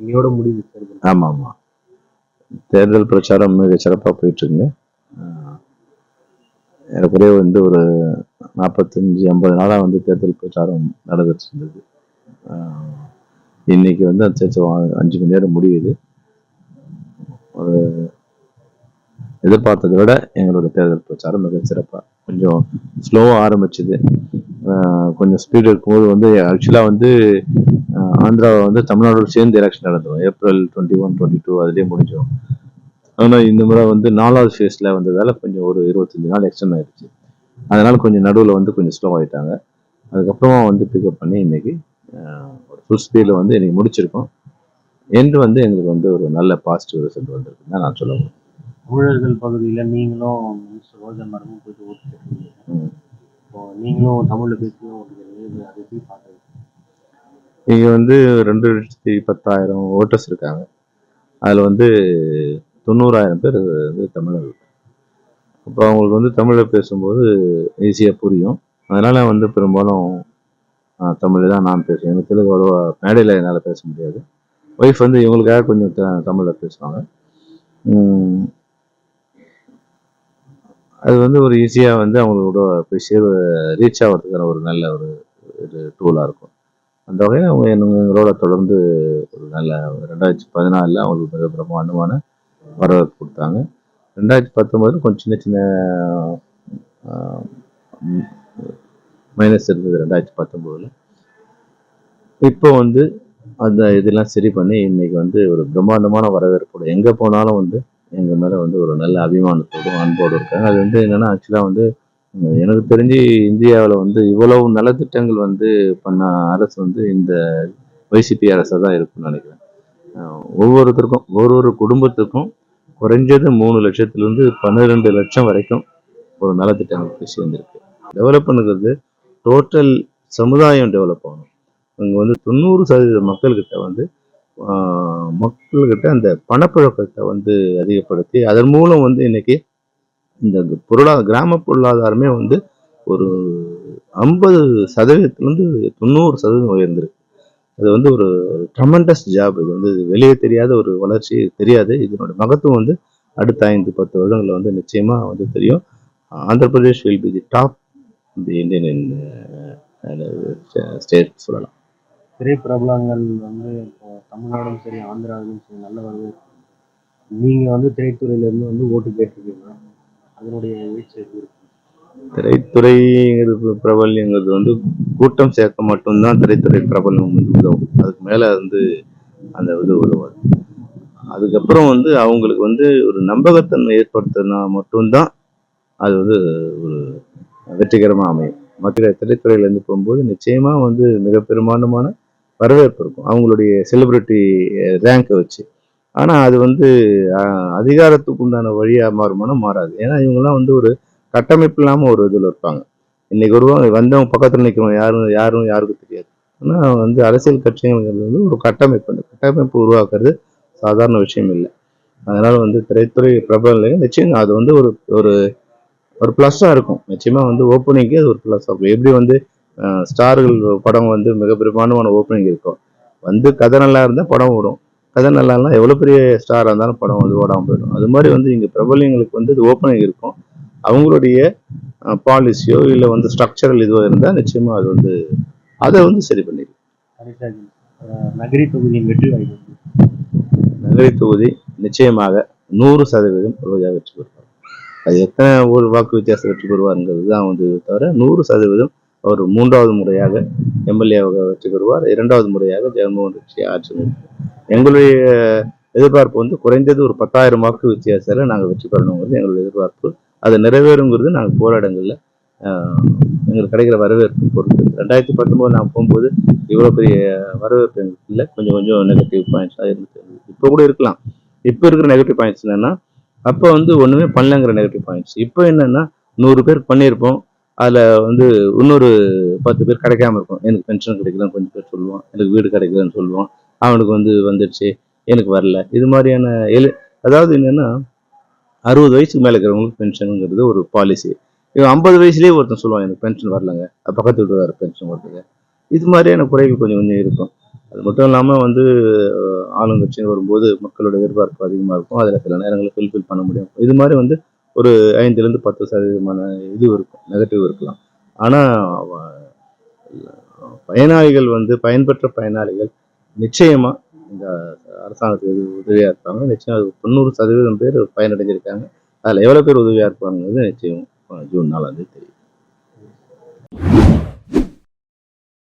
இன்னையோட முடிவு தேர்தல். ஆமாம். ஆமாம் தேர்தல் பிரச்சாரம் மிக சிறப்பாக போயிட்டுருங்க ஆஹ் ஏறக்குறைய வந்து ஒரு நாற்பத்தஞ்சு ஐம்பது நாளாக வந்து தேர்தல் பிரச்சாரம் நடந்துட்டு இருந்தது. இன்னைக்கு வந்து அந்த அஞ்சு மணி நேரம் முடியுது. ஒரு எதிர்பார்த்ததை விட எங்களோட தேர்தல் பிரச்சாரம் மிக சிறப்பாக கொஞ்சம் ஸ்லோவாக ஆரம்பிச்சுது. கொஞ்சம் ஸ்பீடு இருக்கும்போது வந்து ஆக்சுவலாக வந்து ஆந்திராவை வந்து தமிழ்நாடோட சேர்ந்து எலெக்ஷன் நடந்தோம் April twenty one twenty two அதுலேயே முடிஞ்சிடும் ஆனால் இந்த முறை வந்து நாலாவது ஃபேஸில் வந்ததால கொஞ்சம் ஒரு இருபத்தஞ்சு நாள் எக்ஸ்டன் ஆயிடுச்சு அதனால கொஞ்சம் நடுவில் வந்து கொஞ்சம் ஸ்லோ ஆயிட்டாங்க. அதுக்கப்புறமா வந்து பிக்கப் பண்ணி இன்னைக்கு ஒரு ஃபுல் ஸ்பீடில் வந்து இன்னைக்கு முடிச்சிருக்கோம். என்று வந்து எங்களுக்கு வந்து ஒரு நல்ல பாசிட்டிவ் ரிசல்ட் வந்திருக்குன்னு தான் நான் சொல்ல ஊழல்கள் பகுதியில் நீங்களும் மினிஸ்டர் ரோஜா மேடமும் போயிட்டு ஓட்டு இப்போ நீங்களும் தமிழில் பேசியும் ஓட்டு அதை எப்படி பார்க்குறீங்க? இங்கே வந்து ரெண்டு லட்சத்தி பத்தாயிரம் ஓட்டர்ஸ் இருக்காங்க. அதில் வந்து தொண்ணூறாயிரம் பேர் வந்து தமிழர்கள். அப்போ அவங்களுக்கு வந்து தமிழில் பேசும்போது ஈஸியாக புரியும். அதனால் வந்து பெரும்பாலும் தமிழ் தான் நான் பேசுவேன். எனக்கு தெலுங்கு அவ்வளோவா மேடையில் என்னால் பேச முடியாது. ஒய்ஃப் வந்து இவங்களுக்காக கொஞ்சம் தமிழில் பேசுவாங்க. அது வந்து ஒரு ஈஸியாக வந்து அவங்களோட போய் சேவ ரீச் ஆகிறதுக்கான ஒரு நல்ல ஒரு இது டூலாக இருக்கும். அந்த வகையில் அவங்க எங்களோட தொடர்ந்து ஒரு நல்ல ரெண்டாயிரத்தி பதினாலில் அவங்களுக்கு மிக பிரம்மாண்டமான வரவேற்பு கொடுத்தாங்க. ரெண்டாயிரத்தி பத்தொம்போதில் கொஞ்சம் சின்ன சின்ன மைனஸ் இருந்தது ரெண்டாயிரத்தி பத்தொம்போதில் இப்போ வந்து அந்த இதெல்லாம் சரி பண்ணி இன்னைக்கு வந்து ஒரு பிரம்மாண்டமான வரவேற்போட எங்கே போனாலும் வந்து எங்கள் மேலே வந்து ஒரு நல்ல அபிமானத்தோடும் அன்போடு இருக்காங்க. அது வந்து என்னென்னா ஆக்சுவலாக வந்து எனக்கு தெரிஞ்சு இந்தியாவில் வந்து இவ்வளவு நலத்திட்டங்கள் வந்து பண்ண அரசு வந்து இந்த வைசிபி அரசாக தான் இருக்கும்னு நினைக்கிறேன். ஒவ்வொருத்தருக்கும் ஒரு ஒரு குடும்பத்துக்கும் குறைஞ்சது மூணு லட்சத்துலேருந்து பன்னிரெண்டு லட்சம் வரைக்கும் ஒரு நலத்திட்டங்கள் போய் சேர்ந்துருக்கு டெவலப்மெண்ட்டுங்கிறது டோட்டல் சமுதாயம் டெவலப் ஆகணும். இங்கே வந்து தொண்ணூறு சதவீத மக்கள்கிட்ட வந்து மக்கள்கிட்ட அந்த பணப்புழக்கத்தை வந்து அதிகப்படுத்தி அதன் மூலம் வந்து இன்னைக்கு இந்த பொருளாதார கிராம பொருளாதாரமே வந்து ஒரு ஐம்பது சதவீதத்துலேருந்து தொண்ணூறு சதவீதம் உயர்ந்திருக்கு. அது வந்து ஒரு ட்ரமண்டஸ் ஜாப் இது வந்து வெளியே தெரியாத ஒரு வளர்ச்சி தெரியாது. இதனோட மகத்துவம் வந்து அடுத்த ஐந்து பத்து வருடங்களில் வந்து நிச்சயமாக வந்து தெரியும். Andhra Pradesh will be the top the Indian state சொல்லலாம். திரைப்பிரபலங்கள் வந்து தமிழ்நாடும் சரி ஆந்திராவிலும் சரி நல்ல வரவேற்பு நீங்க வந்து திரைத்துறையில இருந்து வந்து ஓட்டு கேட்டிருக்கீங்க. அதனுடைய வீழ்ச்சி எப்படி இருக்கு? திரைத்துறைங்கிறது பிரபல்யங்கிறது வந்து கூட்டம் சேர்க்க மட்டும்தான் திரைத்துறை பிரபலம் வந்து உதவும். அதுக்கு மேலே வந்து அந்த இது உதவாது. அதுக்கப்புறம் வந்து அவங்களுக்கு வந்து ஒரு நம்பகத்தன்மை ஏற்படுத்தினா மட்டும்தான் அது வந்து ஒரு வெற்றிகரமாக அமையும். மற்ற திரைத்துறையிலேருந்து போகும்போது நிச்சயமாக வந்து மிக பெரும்பான்மையான வரவேற்பு இருக்கும். அவங்களுடைய செலிபிரிட்டி ரேங்கை வச்சு. ஆனால் அது வந்து அதிகாரத்துக்கு உண்டான வழியாக மாறுமானா மாறாது. ஏன்னா இவங்கெல்லாம் வந்து ஒரு கட்டமைப்பு இல்லாமல் ஒரு இதில் இருப்பாங்க. இன்னைக்கு வருவாங்க வந்தவங்க பக்கத்தில் நிற்கிறோம் யாரும் யாரும் யாருக்கும் தெரியாது. ஆனால் வந்து அரசியல் கட்சிகள் வந்து ஒரு கட்டமைப்பு. அந்த கட்டமைப்பு உருவாக்குறது சாதாரண விஷயம் இல்லை. அதனால் வந்து திரைத்துறை பிரபலம் நிச்சயம் அது வந்து ஒரு ஒரு ஒரு ப்ளஸ்ஸாக இருக்கும். நிச்சயமாக வந்து ஓப்பனிங்க்கு அது ஒரு ப்ளஸ் ஆகும் எப்படி வந்து ஸ்டார்கள் படம் வந்து மிக பிரமாண்டமான ஓப்பனிங் இருக்கும். வந்து கதை நல்லா இருந்தால் படம் ஓடும். கதை நல்லா இல்லைனா எவ்வளோ பெரிய ஸ்டாராக இருந்தாலும் படம் வந்து ஓடாமல் போயிடும். அது மாதிரி வந்து இங்கே பிரபல்யங்களுக்கு வந்து இது ஓப்பனிங் இருக்கும். அவங்களுடைய பாலிசியோ இல்லை வந்து ஸ்ட்ரக்சரல் இதுவோ இருந்தால் நிச்சயமாக அது வந்து அதை வந்து சரி பண்ணிடும். நகரி தொகுதியின் வெற்றி வாய்ப்பு. நகரி தொகுதி நிச்சயமாக நூறு சதவீதம் ரோஜா வெற்றி பெறுவார் அது எத்தனை ஒரு வாக்கு வித்தியாசம் வெற்றி பெறுவாருங்கிறது தான் வந்து தவிர நூறு சதவீதம் அவர் மூன்றாவது முறையாக எம்எல்ஏவாக வெற்றி பெறுவார். இரண்டாவது முறையாக ஜெகன்மோகன் ரெட்டி ஆட்சி எங்களுடைய எதிர்பார்ப்பு வந்து குறைந்தது ஒரு பத்தாயிரம் வாக்கு வித்தியாசத்தில் நாங்கள் வெற்றி பெறணுங்கிறது எங்களுடைய எதிர்பார்ப்பு. அது நிறைவேறுங்கிறது நாங்கள் போராடங்களில் எங்களுக்கு கிடைக்கிற வரவேற்பு பொறுத்து. ரெண்டாயிரத்தி பத்தொம்போது நான் போகும்போது இவ்வளோ பெரிய வரவேற்பு எங்களுக்கு இல்லை. கொஞ்சம் கொஞ்சம் நெகட்டிவ் பாயிண்ட்ஸாக இருந்துச்சு. இப்போ கூட இருக்கலாம். இப்போ இருக்கிற நெகட்டிவ் பாயிண்ட்ஸ் என்னென்னா அப்போ வந்து ஒன்றுமே பண்ணலங்கிற நெகட்டிவ் பாயிண்ட்ஸ் இப்போ என்னென்னா நூறு பேர் பண்ணியிருப்போம். அதில் வந்து இன்னொரு பத்து பேர் கிடைக்காம இருக்கும். எனக்கு பென்ஷன் கிடைக்கலன்னு கொஞ்சம் பேர் சொல்லுவான். எனக்கு வீடு கிடைக்கலன்னு சொல்லுவான். அவனுக்கு வந்து வந்துடுச்சு. எனக்கு வரல. இது மாதிரியான எழு அதாவது என்னென்னா அறுபது வயசுக்கு மேலே இருக்கிறவங்களுக்கு பென்ஷனுங்கிறது ஒரு பாலிசி இவன் ஐம்பது வயசுலேயே ஒருத்தன் சொல்லுவான் எனக்கு பென்ஷன் வரலங்க. அப்ப பக்கத்து வர பென்ஷன் வருதுங்க இது மாதிரியான குறைகள் கொஞ்சம் கொஞ்சம் இருக்கும். அது மட்டும் இல்லாமல் வந்து அஹ், ஆளுங்கட்சின்னு வரும்போது மக்களோட எதிர்பார்ப்பு அதிகமாக இருக்கும். அதில் சில நேரங்களில் ஃபில்ஃபில் பண்ண முடியும். இது மாதிரி வந்து ஒரு ஐந்துலேருந்து பத்து சதவீதமான இது இருக்கும் நெகட்டிவ் இருக்கலாம். ஆனால் பயனாளிகள் வந்து பயன்பெற்ற பயனாளிகள் நிச்சயமாக இந்த அரசாங்கத்துக்கு உதவியாக இருப்பாங்க. நிச்சயம் அது தொண்ணூறு சதவீதம் பேர் பயனடைஞ்சிருக்காங்க. அதில் எவ்வளோ பேர் உதவியாக இருப்பாங்கிறது நிச்சயம் ஜூன் நாலாம் தேதி தெரியும்.